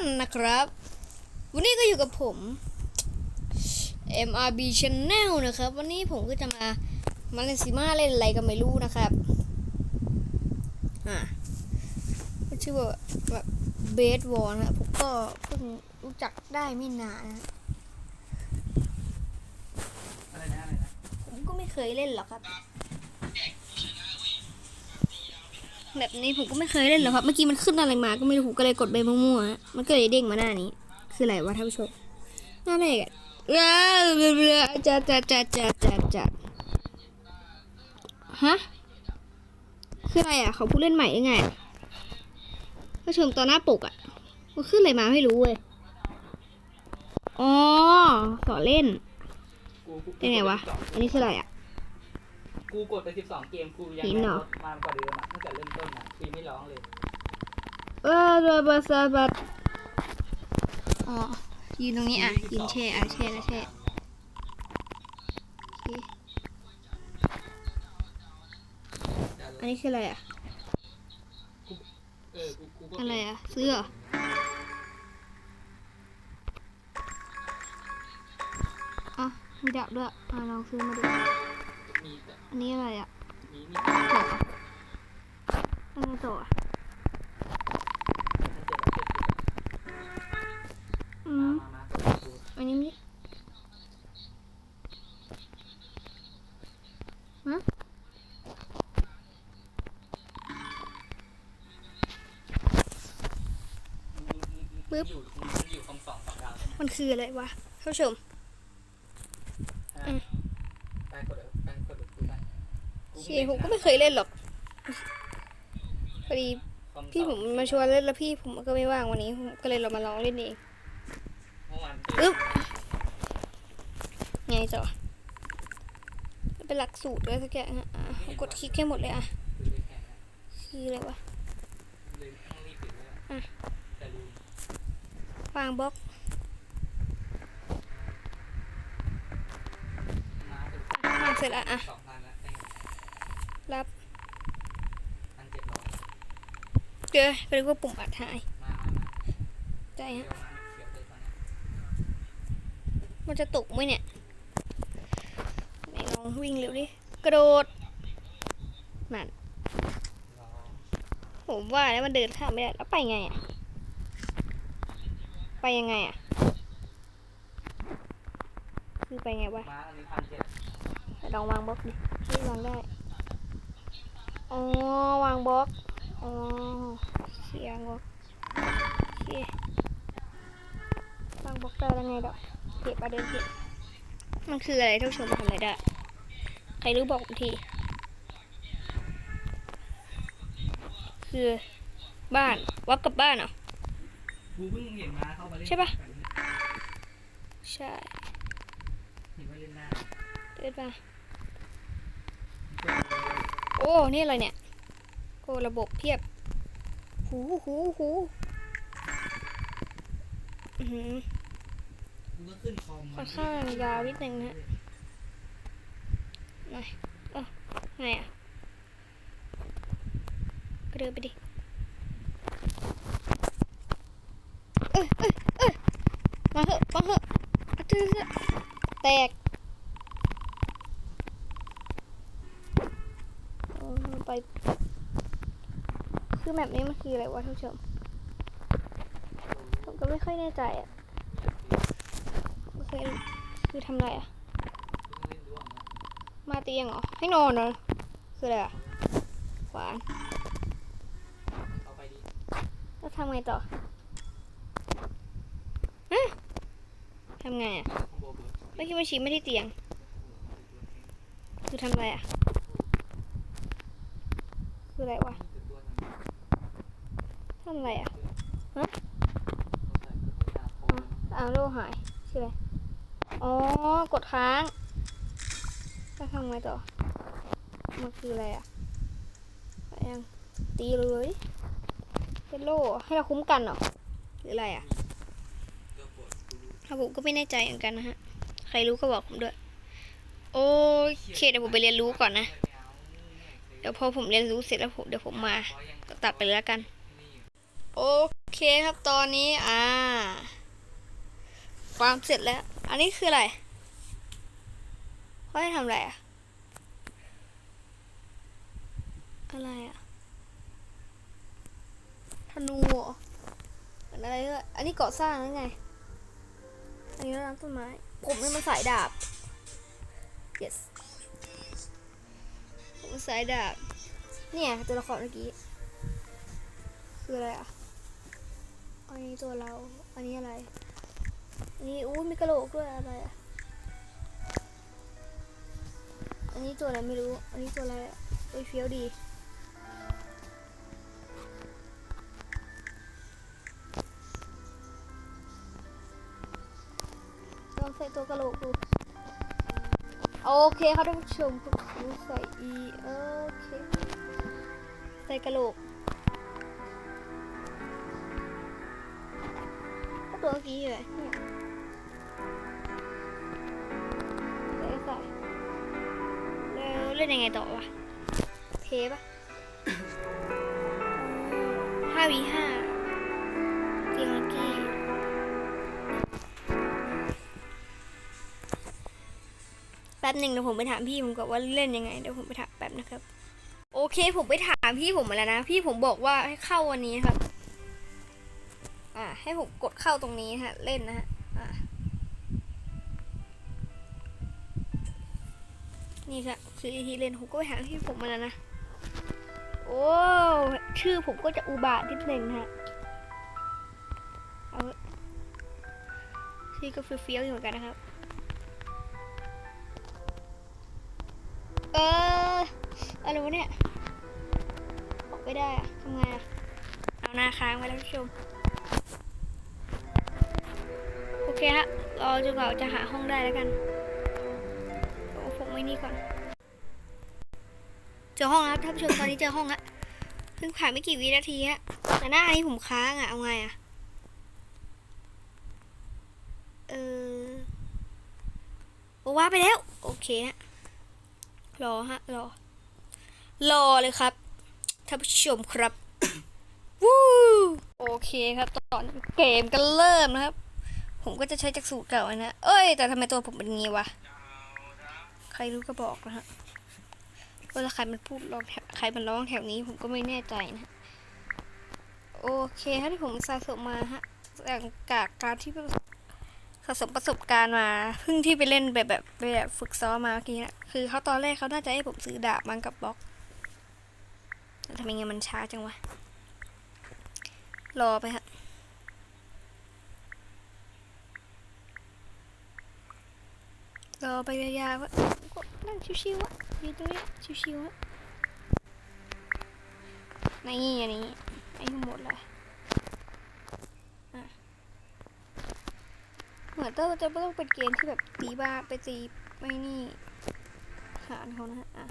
กันนะครับ วันนี้ก็อยู่กับผม MRB Channel นะครับ วันนี้ผมก็จะมามาเล่นซีมาเล่นอะไรก็ไม่รู้นะครับอ่าก็ชื่อว่าแบบเบสวอลนะครับผมก็เพิ่งรู้จักได้ไม่นานนะอะไรนะอะไรนะผมก็ไม่เคยเล่นหรอกครับ แบบนี้ผมก็ไม่เคยเล่นหรอกครับ เมื่อกี้มันขึ้นอะไรมา ก็ไม่รู้ผมก็เลยกดไปมั่วๆมันก็เลยเด้งมาหน้านี้ คืออะไรวะท่านผู้ชมหน้าไหนกันเรือเรือเรือจะจะจะจะจะจะฮะคืออะไรอะเขาผู้เล่นใหม่ยังไงท่านผู้ชมตอนหน้าปกอะมันขึ้นอะไรมาไม่รู้เว้ยอ๋อสอนเล่นเป็นไงวะ อันนี้คืออะไรอะ กูกดไปสิบสองเกมกูยังหินเหรอแรงรถมากว่าเดิมอะตั้งแต่เริ่มต้นอะปีไม่ร้องเลย เออเรือบัสบัสอ๋อยืนตรงนี้อะยืนแช่อะแช่นะแช่โอเคอันนี้คืออะไรอะ เออกูกูก็อะไรอะซื้อเหรออะ มีดับด้วยอะลองซื้อมาดู มีแต่อันนี้อะไรอะมีนี่ต่ออะไรต่ออะมันเจ็บแล้วเจ็บอยู่อืมามมามาตัวกูอันนี้มิฮะปึ๊บอยู่มันอยู่คอมสองฝั่งดาวใช่ไหมมันคืออะไรวะท่านผู้ชม อืม แปลงกดเออแปลงกดเออกูได้ โอเคผมก็ไม่เคยเล่นหรอกพอดีคอสองพี่ผมมาชวนเล่นแล้วพี่ผมก็ไม่ว่างวันนี้ผมก็เลยเรามาลองเล่นเองเมื่อวานอึ๊บไงต่อเป็นหลักสูตรอะไรสักอย่างอะอะผมกดคลิกให้หมดเลยอะคือเลยแข่งอะคืออะไรวะเลยต้องรีบปิดเลยอะอะแต่ลืมวางบล็อกมาถึงวางเสร็จแล้วอะ สองพันแล้วได้ไง รับ พันเจ็ดร้อย เดี๋ยวไปดูว่าปุ่มอัดหายมามามาได้เดี๋ยฮะมันจะตกไหมเนี่ยไหนลองวิ่งเร็วดิกระโดดนั่นผมว่าแล้วมันเดินข้ามไม่ได้แล้วไปไงอะไปยังไงอะคือไปไงวะลองวางบล็อกดิไม่วางได้อ๋อวางบล็อก อ๋อเสียงบล็อกโอเควางบล็อกได้แล้วไงดอกเก็บประเด็นเก็บมันคืออะไรท่านผู้ชมทำอะไรได้ ใครรู้บอกผมที คือบ้านวับกับบ้านเหรอกูเพิ่งเห็นมาเข้ามาเล่นใช่ปะใช่เห็นว่าเล่นได้เดินมาโอ้ นี่อะไรเนี่ยโอ้ระบบเพียบ หูหูหูหือกูก็ขึ้นคอมค่อนข้างยาวนิดนึงนะไหนเออไงอะก็เดือไปดิ เอ้ยเอ้ยเอ้ยมาเหอะมาเหอะอะเถอะเถอะแตกเออไป แบบนี้มันคืออะไรวะท่านผู้ชม ผมก็ไม่ค่อยแน่ใจอะโอเคคือทำไรอะเล่นด้วงนะมาเตียงเหรอ ให้นอนเหรอ คืออะไรอะหวานแล้วทำไงต่อฮะทำไงอะคอมโบเบิร์ดไม่คิดว่าชี้ไม่ที่เตียง คือทำไรอะ คืออะไรวะ ทำอะไรอะเราใส่เพื่อให้ดาวโคอ้าวโลหายคืออะไรอ๋อ กดค้างแล้วทำไงต่อ มันคืออะไรอะไปยังตีเลยเป็นโล่ให้เราคุ้มกันเหรอ หรืออะไรอะตัวปวดกูรู้ครับผมก็ไม่แน่ใจเหมือนกันนะฮะ ใครรู้ก็บอกผมด้วย โอเคเดี๋ยวผมไปเรียนรู้ก่อนนะไม่เอาเดี๋ยวพอผมเรียนรู้เสร็จแล้วผมเดี๋ยวผมมาเพราะยังตัดไปเลยแล้วกันนี่อยู่ โอเคครับตอนนี้อ่าฟามเสร็จแล้ว อันนี้คืออะไรเขาให้ทำอะไรอะอะไรอะธนูเหรอเอนอะไรอันนี้ก่อสร้างหรือไง อันนี้ร้านต้นไม้ ผมนี่มันสายดาบ yes ผมสายดาบ เนี่ยตัวละครเมื่อกี้ คืออะไรอะ อันนี้ตัวเรา อันนี้อะไรอันนี้อู้มีกระโหลกด้วยอะไรอะ อันนี้ตัวอะไรไม่รู้ อันนี้ตัวอะไรอะเอ้ยเฟี้ยวดีลองใส่ตัวกระโหลกดู โอเคครับท่านผู้ชมผมใส่อีโอเค ใส่กระโหลก ตัวเมื่อกี้เลยเนี่ยใส่ใส่แล้วเล่นยังไงต่อวะเทปะห้าวีห้าเตียงลักกี้แป๊บหนึ่งเดี๋ยวผมไปถามพี่ผมก่อนว่าเล่นยังไงเดี๋ยวผมไปถามแป๊บนะครับ โอเคผมไปถามพี่ผมมาแล้วนะ พี่ผมบอกว่าให้เข้าวันนี้ครับ ให้ผมกดเข้าตรงนี้ฮะ เล่นนะฮะนี่ครับคือวิธีเล่นผมก็ไปถามพี่ผมมาแล้วนะ โอ้ชื่อผมก็จะอุบาทนิดนึงนะฮะเอาชื่อก็เฟี้ยวๆอยู่เหมือนกันนะครับ เอออะไรวะเนี่ยออกไม่ได้อะทำไงอะเอาหน้าค้างไว้แล้วผู้ชม เคฮะ รอจนกว่าจะหาห้องได้แล้วกันเอาผมไว้นี่ก่อน เจอห้องแล้วท่านผู้ชมตอนนี้เจอห้องแล้วเพิ่งผ่านไม่กี่วินาทีฮะ แต่หน้านี้ผมค้างอะเอาไงอะเออโอว่าไปแล้ว โอเคฮะ รอฮะ รอ รอเลยครับท่านผู้ชมครับ วู้โอเคครับ ตอนเกมก็เริ่มนะครับ ผมก็จะใช้จากสูตรเก่านะ เอ้ย แต่ทำไมตัวผมเป็นงี้วะ ใครรู้ก็บอกนะฮะเวลาใครมันพูดร้องแถใครมันร้องแถวนี้ผมก็ไม่แน่ใจนะโอเคฮะที่ผมสะสมมาฮะจากจากการที่สะสมประสบการณ์มาเพิ่งที่ไปเล่นแบบแบบแบบฝึกซ้อมมาเมื่อกี้นะคือเขาตอนแรกเขาน่าจะให้ผมซื้อดาบมันกับบล็อกแต่ทำไมเงี้ยมันช้าจังวะรอไปฮะ รอไปยาวๆวะนั่งชิวๆวะยืนตรงนี้ชิวๆวะนี่อันนี้ไอ้หมดเลยอะเหมือนต้องจะต้องเป็นเกมที่แบบตีบ้าไปตีไม่นี่หาเขานะอะ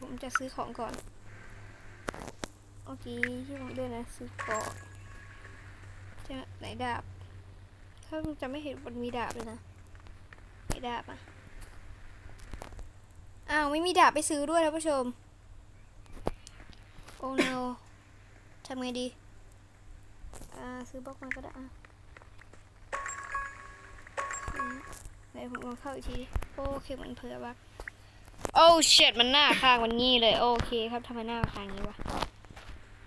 ผมจะซื้อของก่อนเมื่อกี้ที่ผมด้วยนะซื้อก่อนจะไหนดาบถ้าจะไม่เห็นมันมีดาบเลยนะไหนดาบอะ อ้าวไม่มีดาบไปซื้อด้วยท่านผู้ชม โอ้ no ทำไงดี อ่าซื้อบล็อกมาก็ได้อะเดี๋ยวผมลองเข้าอีกที โอเคมันเผื่อบักโอ้เช็ดมันหน้าข้างมันงี้เลย โอเคครับทำไมหน้าข้างงี้วะ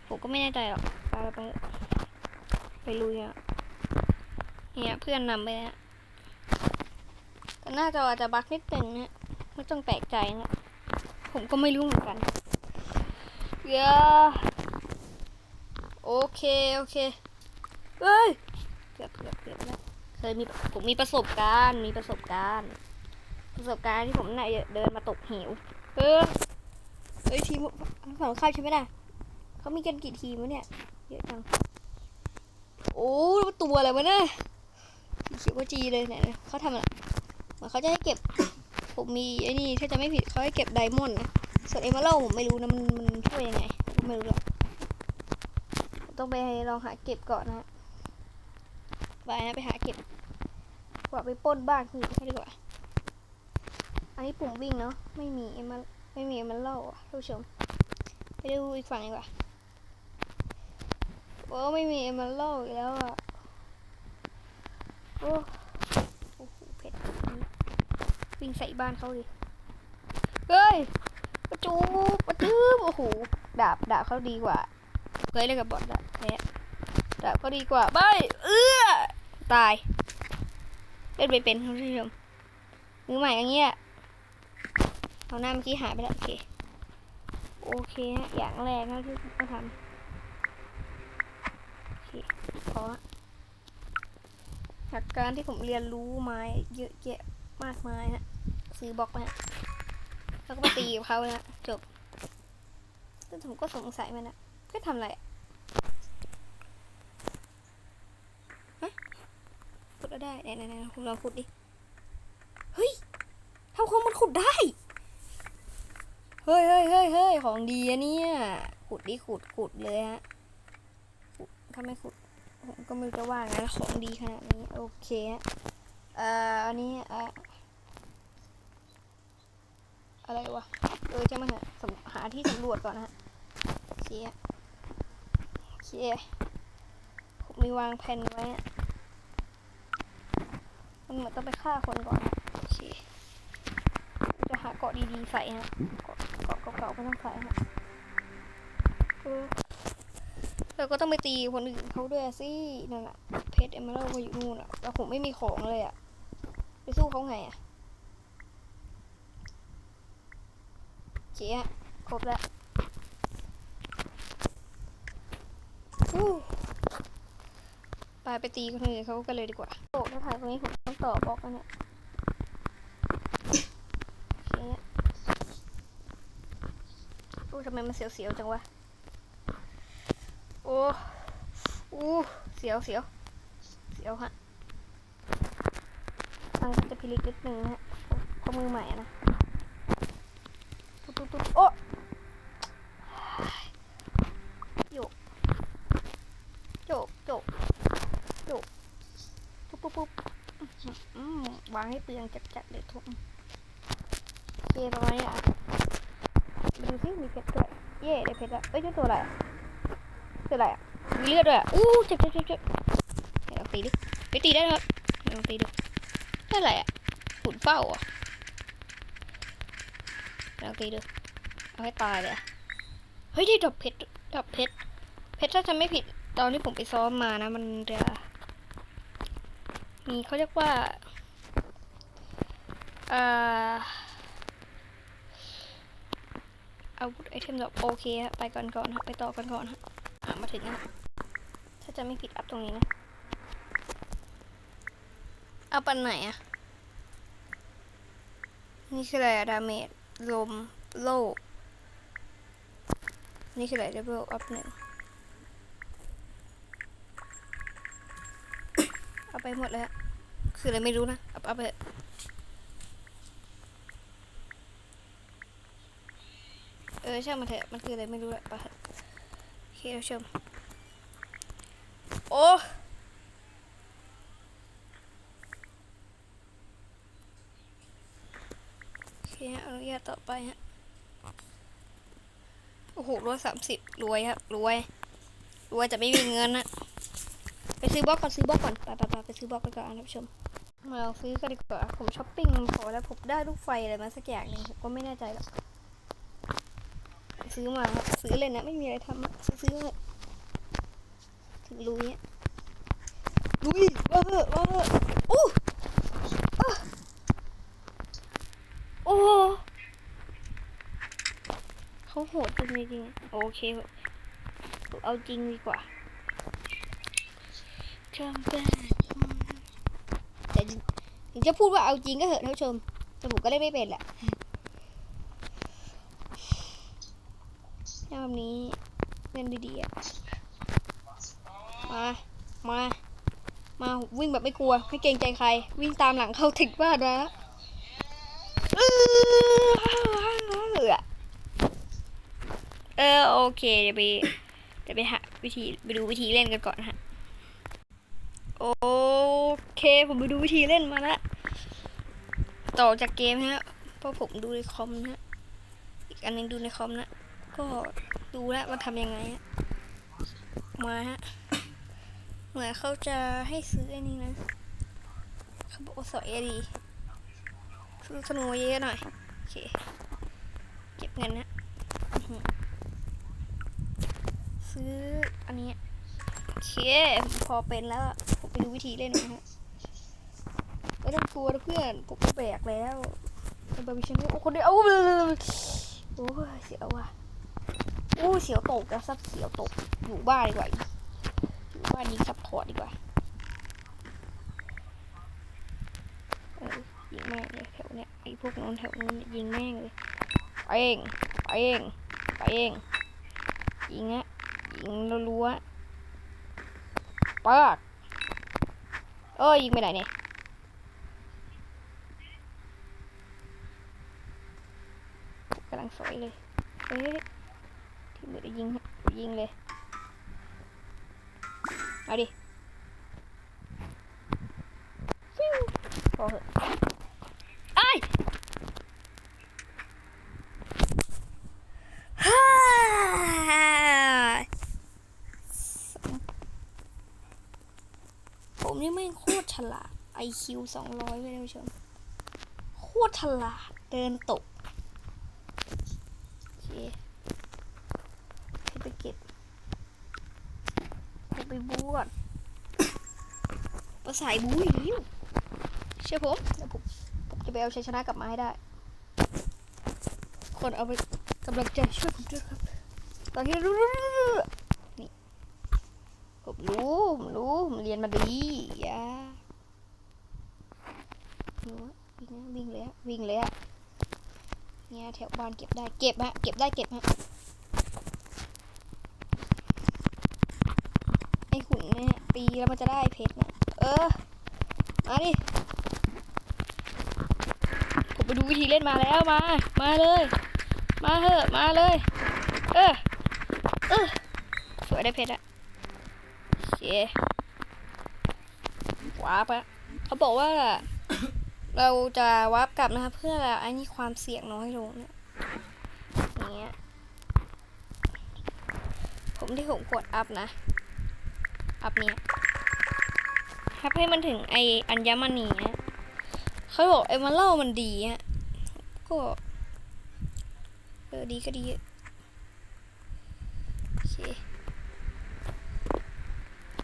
ผมก็ไม่แน่ใจหรอกไปไปไปไปลุยอะเนี่ยเพื่อนนำไปนะแต่หน้าจออาจจะบักนิดนึงนะ ไม่ต้องแปลกใจนะ ผมก็ไม่รู้เหมือนกันเยอะโอเค โอเค เอ้ยเกือบเกือบเกือบแล้วเคยมีผมมีประสบการณ์ มีประสบการณ์ ประสบการณ์ที่ผมน่ะเดินมาตกเหวเออเฮ้ยทีมทั้งสองค่ายใช่ไหมล่ะเขามีกันกี่ทีมวะเนี่ยเยอะจังโอ้ตัวอะไรวะเนี่ยเขียวก็จีเลยเนี่ยเขาทำอะไรเหมือนเขาจะให้เก็บ ผมมีไอ้นี่ถ้าจะไม่ผิดเขาให้เก็บไดมอนด์นะ ส่วนเอมเมอรัลผมไม่รู้นะมันมันช่วยยังไงผมไม่รู้หรอกต้องไปลองหาเก็บก่อนนะฮะไปนะไปหาเก็บว่าไปป้นบ้านคือให้ดีกว่า อันนี้ปุ่มวิ่งเนาะไม่มีเอมเมไม่มีเอมเมอรัลอะท่านผู้ชมไปดูอีกฝั่งดีกว่าโอ้ไม่มีเอมเมอรัลอีกแล้วอะโอ้ วิ่งใส่บ้านเขาดิเฮ้ยประจูประทืบโอ้โหดาบดาบเขาดีกว่าเคยเล่นกับบอทละแพ้ดาบเขาดีกว่าไปเอื้อตายเล่นไปเป็นท่านผู้ชมมือใหม่อย่างเงี้ยเอาหน้าเมื่อกี้หายไปแล้ว โอเค โอเคฮะ อย่างแรกนะที่ต้องทำโอเคพอฮะจากการที่ผมเรียนรู้มาเยอะแยะ มากมายฮะซื้อบล็อกมาฮะแล้วก็มาตีกับเขานะจบแต่ผมก็สงสัยมันนะก็ทำอะไรฮะขุดแล้วได้ไหนไหนไหนคุณลองขุดดิ เฮ้ยทำของมันขุดได้ เฮ้ยเฮ้ยเฮ้ยเฮ้ยของดีอะเนี่ย ขุดดิขุดขุดเลยฮะขุดถ้าไม่ขุดผมก็ไม่รู้จะว่าไงของดีขนาดนี้ โอเคฮะ เอ่อ อันนี้ เอ่อ อะไรวะ เออจะมาหาสหาที่สำรวจก่อนนะฮะเคฮะโอเคผมมีวางแผนไว้อะมันเหมือนต้องไปฆ่าคนก่อนนะโอเคจะหาเกาะดีๆใส่ฮะเกาะเก่าๆก็ต้องใส่ฮะเราก็ต้องไปตีคนอื่นเขาด้วยสินั่นอะเพชรเอเมอรัลด์ก็อยู่นู่นอะแล้วผมไม่มีของเลยอะไปสู้เขาไงอะ เจ๊ะครบแล้วฮู้ไปไปตีคนอื่นเขากันเลยดีกว่าโอ้ถ้าถ่ายตรงนี้ผมต้องต่อบล็อกแล้วเนี่ยโอเคอะโอ้ทำไมมันเสียวๆจังวะ โอ้อู้เสียวเสียวเสียวฮะอังก็จะพิลิกนิดนึงนะฮะเพราะมือใหม่อะนะ ตุ๊บตุ๊บตุ๊บโอ้โยกโจกโจกโจกปุ๊บปุ๊บปุ๊บอืมวางให้เปลืองจัดๆเลยทุกโอเคประมาณนี้อะดูสิมีเพชรด้วยเย่ได้เพชรแล้วเอ้ยนี่ตัวอะไรอะตัวอะไรอะมีเลือดด้วยอู้เจ็บเจ็บเจ็บเจ็บเดี๋ยวตีดิไปตีได้ครับเดี๋ยวลองตีดูได้อะไรอะหุ่นเฝ้าอะ ลองตีดูเอาให้ตายเลยอะเฮ้ยได้ดอกเพชรดอกเพชรเพชรถ้าจำไม่ผิดตอนที่ผมไปซ้อมมานะมันจะมีเขาเรียกว่าเอ่อาวุธไอเทมแบบโอเคฮะไปก่อนก่อนฮะไปต่อกันก่อนฮะอะมาถึงแล้วถ้าจะไม่ผิดอัพตรงนี้นะเอาปันไหนอะนี่คืออะไรอะดาเมจ ลมโลก นี่คืออะไรเลเวลอัพหนึ่งเอาไปหมดเลยอะคืออะไรไม่รู้นะ เอาเอาไปเอออช่างมันเถอะ มันคืออะไรไม่รู้แหละไปเถอะโอเคเราชม โอ้ โอเค ฮะอนุญาตต่อไปฮะ โอ้โหร้อยสามสิบรวยครับรวย รวยแต่ไม่มีเงินนะไปซื้อบล็อกก่อนซื้อบล็อกก่อน ไปไปไปไปซื้อบล็อกกันก่อนท่านผู้ชม มาลองซื้อกันดีกว่า ผมช้อปปิ้งพอแล้วผมได้ลูกไฟอะไรมาสักอย่างหนึ่งผมก็ไม่แน่ใจหรอก ซื้อมาครับซื้อเลยนะ ไม่มีอะไรทำอซื้อเลยถึงลุยอะลุยว่าเหอะว่าเหอะโอ้อะโอ้ เขาโหดจริงจริงโอเคเอาจริงดีกว่าจำเป็นแต่ถึงจะพูดว่าเอาจริงก็เหอะท่านผู้ชมแต่ผมก็เล่นไม่เป็นแหละรอบนี้เล่นดีๆอะมา มา มาวิ่งแบบไม่กลัว ไม่เกรงใจใคร วิ่งตามหลังเข้าถึงบ้านนะ เออโอเคเดี๋ยวไปเดี๋ยวไปหาวิธีไปดูวิธีเล่นกันก่อนฮะโอเคผมไปดูวิธีเล่นมาล้วต่อจากเกมฮะเพราะผมดูในคอมนะอีกอันหนึงดูในคอมนะก็ดูแล้วว่าทำยังไงฮะมาฮะเหมือนเขาจะให้ซื้ออ้นี่นะเขาบอกว่าสอยดีซื้อธนูเยอะหน่อยโอเค เก็บเงินนะอื้อหือ ซื้ออันนี้โอเคพอเป็นแล้วผมไปดูวิธีเล่นนะฮะไม่ต้องกลัวเพื่อนผมก็แบกแล้วเป็นบาร์บีชันโอ้คนเดียวโอ้ยโอ้ยเสียวว่ะโอ้เสียวตกแล้วซับเสียวตกอยู่บ้านดีกว่าอยู่บ้านยิงซับพอร์ตดีกว่าเออยิงแม่งเลยแถวเนี้ยไอ้พวกนู้นแถวนู้นยิงแม่งเลยไปเองไปเองไปเองยิงอะ ยิงรัวๆปากเอ้ยยิงไปไหนเนี่ยกำลังสวยเลยเอ้ยที่มือได้ยิงยิงเลยเอาดิฟิวพอเหอะไอ้ายฮ่าผมนี่แม่งโคตรฉลาด IQ สองร้อยเลยท่านผู้ชมโคตรฉลาดเดินตกโอเคไปเก็บให้ไปบูก่อนประสายบูอย่เชื่อผมเดี๋ยวผมผมจะไปเอาชัยชนะกลับมาให้ได้ คนเอาไปกำลังใจช่วยผมด้วยครับ ตอนที่รู้นี่ผมรู้ ผมรู้ ผมเรียนมาดี อย่า วิ่งวิ่งเลยอะวิ่งเลยอะเนี่ยแถวบ้านเก็บได้เก็บฮะเก็บได้เก็บฮะไอหุ่นเนี่ยตีแล้วมันจะได้เพชรนะเออมาดิผมไปดูวิธีเล่นมาแล้วมา มาเลย มาเถอะมาเลย เออเออสวยได้เพชรอะโอเคว้าปะเขาบอกว่า เราจะวับกลับนะคะเพื่อไอ้นี่ความเสี่ยงน้อยลงเนี่ยอย่างเงี้ยผมที่ผมกดอัพนะ อัพเนี่ยอัพให้มันถึงไออัญมณีเนี่ยเขาบอกไอมันเล่ามันดีฮะก็เออดีก็ดีโอเค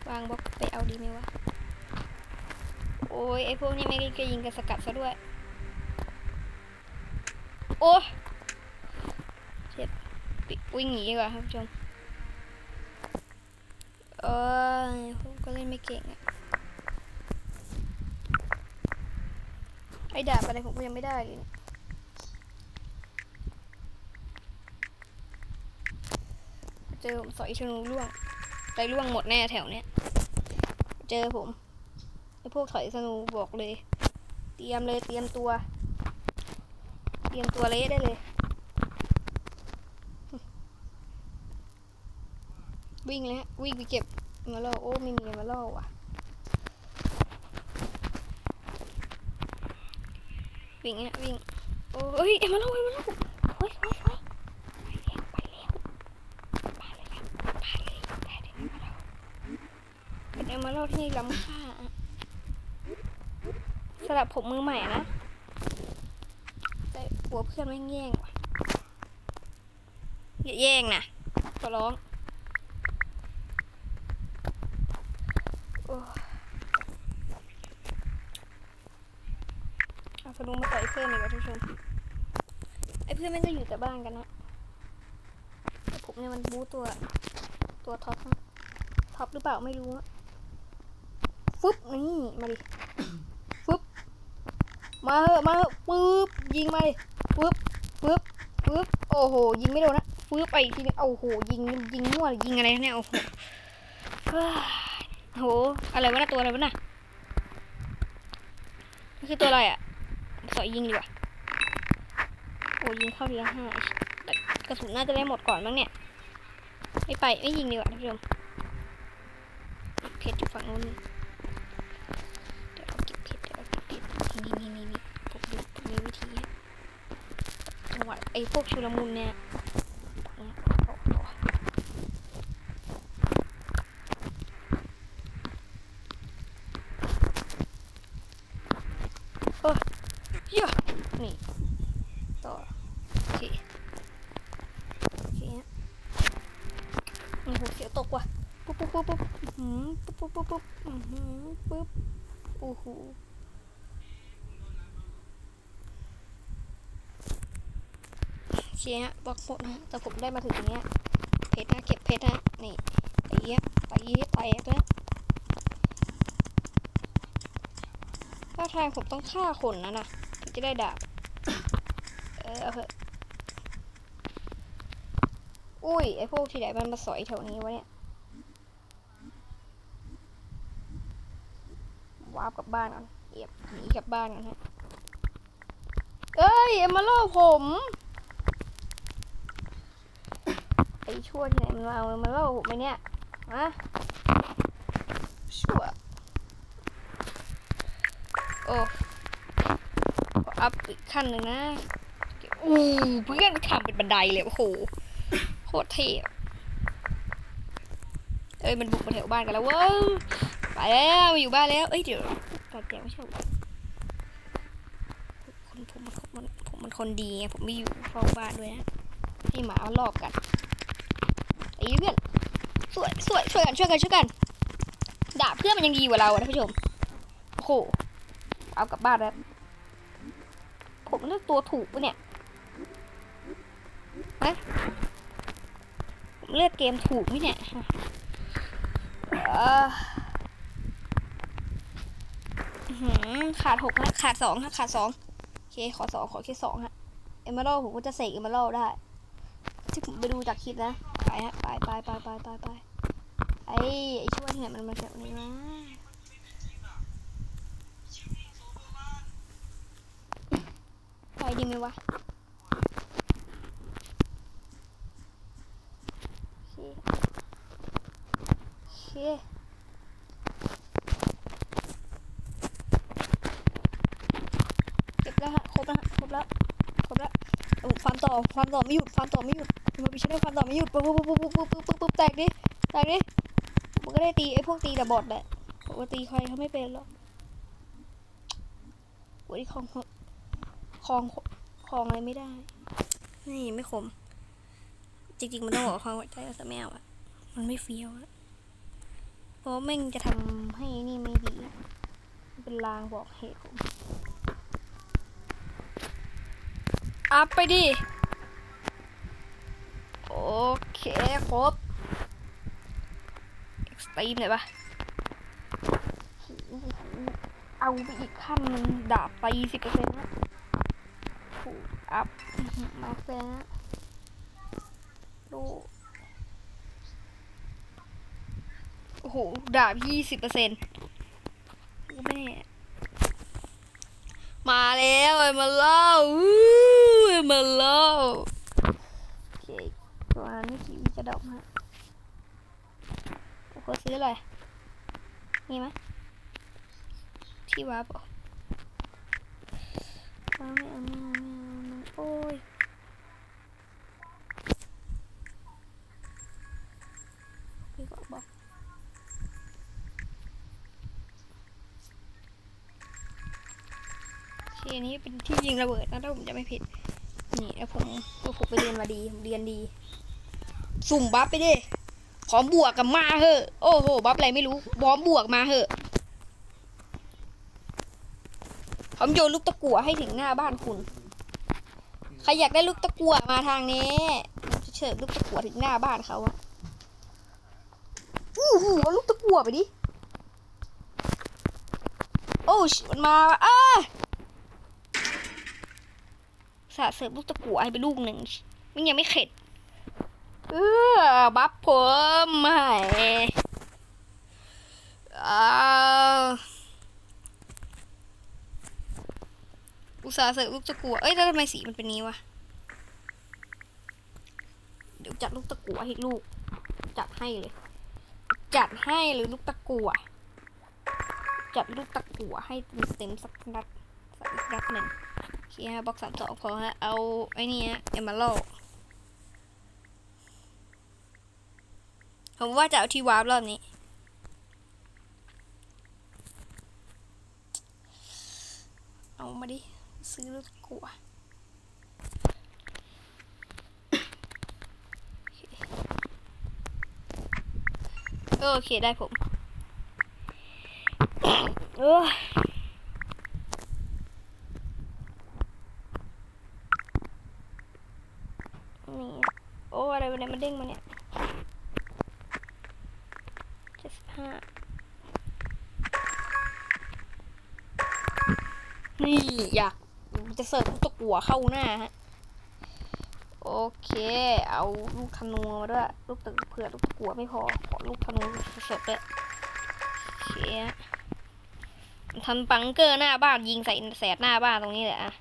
วางบล็อกไปเอาดีไหมวะ โอ้ยไอพวกนี้ไม่ก็ยิงกันสกัดซะด้วย โอ้เจ็บวิ่งหนีดีกว่าครับผู้ชมเออผมก็เล่นไม่เก่งอะไอดาบอะไรผมก็ยังไม่ได้เลยเจอผมสอยธนูร่วงใจร่วงหมดแน่แถวเนี้ย เจอผม พวกถอยสนูบอกเลย เตรียมเลยเตรียมตัว เตรียมตัวเละได้เลย วิ่งเลยฮะวิ่งไปเก็บมาล่อโอ้ไม่มีมาล่อว่ะ วิ่งฮะวิ่งโอ้ยเอ็มมาล่อเอ็มาล่อเฮ้ยเฮ้ยเฮ้ยไปแล้วไปแล้วไปเลยไปเลยไปเลยเป็นเอ็มมาล่อที่ล้ำค่าอะ สำหรับผมมือใหม่นะแต่กลัวเพื่อนไม่แย่งว่ะอย่าแย่งนะขอร้องโอ้เอาพนุมาต่อยเพื่อนอีกแล้วทุกชมไอ้เพื่อนแม่งก็อยู่แต่บ้านกันนะแต่ผมเนี่ยมันบูตัว ตัวท็อปนะท็อปหรือเปล่าไม่รู้อะฟึบนี่มาดิ มาเหอะมาเหอะปึ๊บยิงมาดิปึ๊บปึ๊บปึ๊บโอ้โห ยิงไม่โดนนะปึ๊บไปอีกทีนึงโอ้โหยิงยิงมั่วยิงอะไรเนี่ยโอ้โหเฮ้ยโหอะไรวะน่ะตัวอะไรวะน่ะนี่คือตัวอะไรอะสอยยิงดีกว่าโอ้ยิงเข้าทีละห้ากระสุนน่าจะได้หมดก่อนมั้งเนี่ยไม่ไปไม่ยิงดีกว่าท่านผู้ชมเพชรอยู่ฝั่งนู้น ไอ้พวกชุลมุนเนี่ยเออเยนี่ต่อโอเคโอเคโอ้โหเสียวตกว่ะปุ๊บปุ๊บปุ๊บปุ๊บปุ๊บปุ๊บปุ๊บปุ๊บโอ้โห เคฮะบล็อกหมดนะแต่ผมได้มาถึงตรงเนี้ยเพชรนะเก็บเพชรนะนี่ตีฮะตีให้แตกนะถ้าทางผมต้องฆ่าคนนะนะถึงจะได้ดาบเออเอาเถอะอุ้ยไอพวกที่ไหนมันมาสอยแถวนี้วะเนี่ยวาร์ปกลับบ้านก่อนเอียบหนีกลับบ้านก่อนฮะเอ้ยเอ็มมาโลผม ไอ ชั่วที่ไหนมันมาเอาเอ็มมาโลผมไปเนี่ยฮะชั่วโอ้ขออัพอีกขั้นหนึ่งนะอู้เพื่อนทำเป็นบันไดเลยโอ้โหโคตรเท่เอ้ยมันบุกมาแถวบ้านกันแล้วเว้ยไปแล้วมาอยู่บ้านแล้วเอ้ยเดี๋ยวกอนแกไม่ใช่เหรอคนผมมันมันผมมันคนดีไงผมไม่อยู่เฝ้าบ้านด้วยนะให้หมามันรอบกันไอ้เพื่อนสวยสวย ช่วยกันช่วยกันช่วยกันด่าเพื่อนมันยังดีกว่าเราอะท่านผู้ชมโอ้โหเอากลับบ้านแล้วผมเลือกตัวถูกปะเนี่ยฮะผมเลือกเกมถูกไหมเนี่ยขาดหกฮะขาดสองฮะขาดสองโอเคขอสองขอแค่สองฮะเอมเมอรัลผมก็จะเสกเอมเมอรัลได้ ที่ผมไปดูจากคลิปนะ ไปฮะ ไปไปไปไปไปไป ไอ้ไอ้ช่วยเนี่ยมันมาจากไหนวะไปดีไหมวะเคเก็บแล้วฮะครบแล้วฮะครบแล้วครบแล้วโอ้ความต่อความต่อไม่หยุดความต่อไม่หยุดมันไปใช้ได้ความต่อไม่หยุดปุ๊บปุ๊บปุ๊บปุ๊บปุ๊บปุ๊บแตกดิแตกดิ ก็ได้ตีไอ้พวกตีแต่บอดแหละปกติใครเขาไม่เป็นหรอกโอ้ยคลองคลองคลองอะไรไม่ได้ นี่ไม่คม จริงๆมันต้องบอกควาคลองหัวใจแต่ไม่เอะมันไม่เฟี้ยวอะเพราะแม่งจะทำให้นี่ไม่ดี เป็นลางบอกเหตุผมอัพไปดิ โอเคครบ ตีมเลยปะเอาไปอีกขั้นหนึงดาบตีสิบเปอร์เซ็นต์นะโอ้อัพมาร์คเลยนะดูโอ้โห ดาบยี่สิบเปอร์เซ็นต์แม่มาแล้วไอ้มาเล่าอู้ไอ้มาเล่าโอเคตัวนี้กี่วิจะดอกฮะ โอ้โหซื้ออะไรมีไหมที่วาร์ปเหรอว้าไม่เอาไม่เอาไม่เอาเอาโอ้ยพี่ก็บอกทีนนี้เป็นที่ยิงระเบิดนะถ้าผมจะไม่ผิด นี่แล้วผมก็ผมไปเรียนมาดีผมเรียนดี สุ่มบัฟไปดิ อมบวกกับมาเหอะ โอ้โหบัฟอะไรไม่รู้พร้อมบวกมาเหอะ ผมโยนลูกตะกั่วให้ถึงหน้าบ้านคุณ ใครอยากได้ลูกตะกั่วมาทางนี้จะเฉิดลูกตะกั่วถึงหน้าบ้านเขาอะอู้หูเอาลูกตะกั่วไปดิ โอ้ชิมันมาว่ะอ้าสาเสริมลูกตะกั่วให้ไปลูกหนึ่งมันยังไม่เข็ด เออบัฟผมไม่อาอุตส่าห์เสิริมลูกตะกัวเอ้ยแล้วทำไมสีมันเป็นนี้วะ เดี๋ยวจัดลูกตะกัวให้ลูก จัดให้เลย จัดให้เลยลูกตะกัว จัดลูกตะกัวให้เต็มสักนัดสักนัดหนึ่งโอเคฮะบล็อกสามสองพอฮะ เอาไอ้นี่ฮะเอม a ร d ผมว่าจะเอาที่วาร์ปรอบนี้ เอามาดิ ซื้อลูกตะกัวโอเคเออโอเคได้ผมเออนี่โอ้อะไรวะเนี่ยมันเด้งมาเนี่ยเจ็ดสิบห้า นี่อยากจะเสิร์ฟลูกตะกัวเข้าหน้าฮะ โอเค เอาลูกธนูมาด้วย ลูกตะเผื่อลูกตะกัวไม่พอ ขอลูกธนูสดๆด้วยโอเคฮะทำปังเกอร์หน้าบ้านยิงใส่แสดหน้าบ้านตรงนี้แหละอะ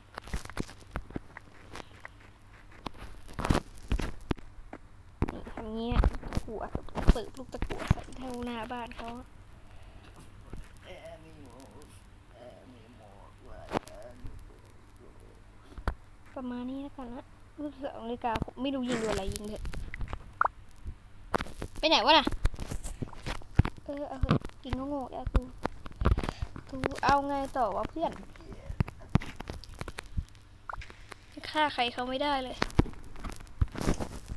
นี่ทำงี้ฮะลูกตะกัวเสิร์ฟลูกตะกัวใส่เท่าหน้าบ้านเขาประมาณนี้แล้วกันนะรู้สึกนาฬิกาไม่รู้ยิงโดนอะไรยิงเถอะ ไปไหนวะน่ะ เออเอาเถอะกินก็โง่แล้วกูกูเอาไงต่อวะเพื่อนฆ่าใครเขาไม่ได้เลย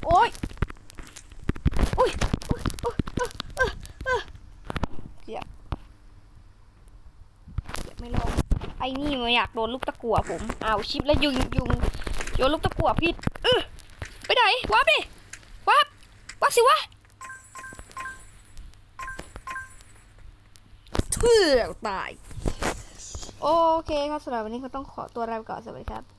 โอ๊ยโอ๊ยโอ๊ยโอ๊ยเอ้อเอ้อเอ้อเกือบเกือบไม่รอด ไอ้นี่มันอยากโดนลูกตะกั่วผมเอาชิปแล้วยุงยุงโยนลูกตะกั่วผิดเออไปไหนวับดิวับวับสิวะเทื่อตาย โอเคครับสำหรับวันนี้ก็ต้องขอตัวลาไปก่อนสวัสดีครับ